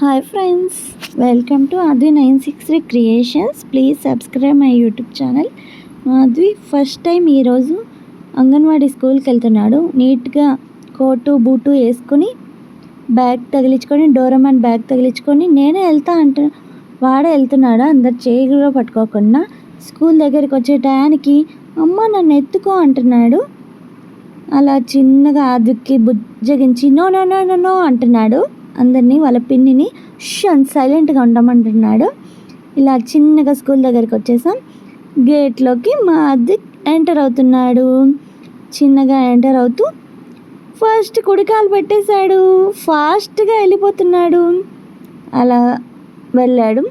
Hi friends welcome to Advi nine six three creations please subscribe my YouTube channel Advi first time ఈరోజు అంగన్వాడీ స్కూల్కి వెళ్తున్నాడు. నీట్గా coat boot వేసుకొని bag తగిలించుకొని Doraemon bag తగిలించుకొని నేనే వెళ్తా అంట వాడే వెళ్తున్నాడు? అందరు చేతిలో పట్టుకోకుండా స్కూల్ దగ్గరికి వచ్చే టయానికి అమ్మ నన్ను ఎత్తుకో అంటున్నాడు. అలా చిన్నగా అదుక్కి బుజ్జగించి no no no no no అంటున్నాడు. అందరినీ వాళ్ళ పిన్నిని షన్ సైలెంట్గా ఉండమంటున్నాడు. ఇలా చిన్నగా స్కూల్ దగ్గరికి వచ్చేసాం. గేట్లోకి మా అద్దె ఎంటర్ అవుతున్నాడు. చిన్నగా ఎంటర్ అవుతూ ఫస్ట్ కుడికాలు పెట్టేశాడు. ఫాస్ట్గా వెళ్ళిపోతున్నాడు. అలా వెళ్ళాడు.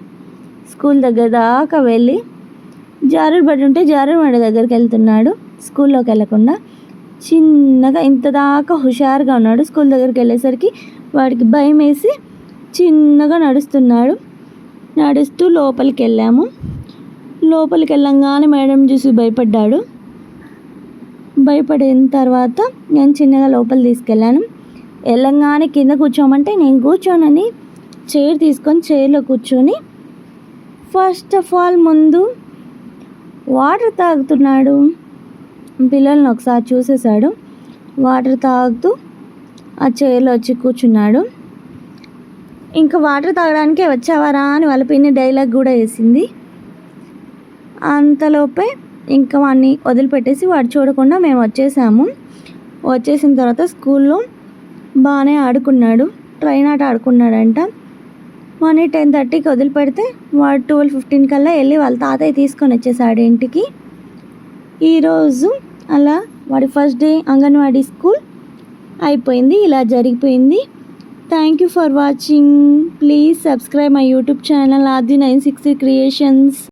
స్కూల్ దగ్గర దాకా వెళ్ళి జారుడు బడి ఉంటే జారుడు బడి దగ్గరికి వెళ్తున్నాడు. స్కూల్లోకి వెళ్ళకుండా చిన్నగా ఇంత దాకా హుషారుగా ఉన్నాడు. స్కూల్ దగ్గరికి వెళ్ళేసరికి వాడికి భయం వేసి చిన్నగా నడుస్తున్నాడు. నడుస్తూ లోపలికి వెళ్ళాము. లోపలికి వెళ్ళంగానే మేడం చూసి భయపడ్డాడు. భయపడిన తర్వాత నేను చిన్నగా లోపల తీసుకెళ్ళాను. వెళ్ళంగానే కింద కూర్చోమంటే నేను కూర్చోనని చైర్ తీసుకొని చైర్లో కూర్చొని ఫస్ట్ ఆఫ్ ఆల్ ముందు వాటర్ తాగుతున్నాడు. పిల్లల్ని ఒకసారి చూసేశాడు. వాటర్ తాగుతూ ఆ చైర్లో వచ్చి కూర్చున్నాడు. ఇంకా వాటర్ తాగడానికే వచ్చావారా? అని వాళ్ళ పిన్ని డైలాగ్ కూడా వేసింది. అంతలోపే ఇంకా వాడిని వదిలిపెట్టేసి వాడు చూడకుండా మేము వచ్చేసాము. వచ్చేసిన తర్వాత స్కూల్లో బాగానే ఆడుకున్నాడు. ట్రైన్ ఆట ఆడుకున్నాడంట. మనీ టెన్ థర్టీకి వదిలిపెడితే వాడు ట్వెల్వ్ ఫిఫ్టీన్ కల్లా వెళ్ళి వాళ్ళ తాతయ్య తీసుకొని వచ్చేసాడు ఇంటికి. ఈరోజు అలా వాడి ఫస్ట్ డే అంగన్వాడీ స్కూల్ అయిపోయింది ఇలా జరిగిపోయింది. Thank you for watching please subscribe my YouTube channel Aadi nine sixty creations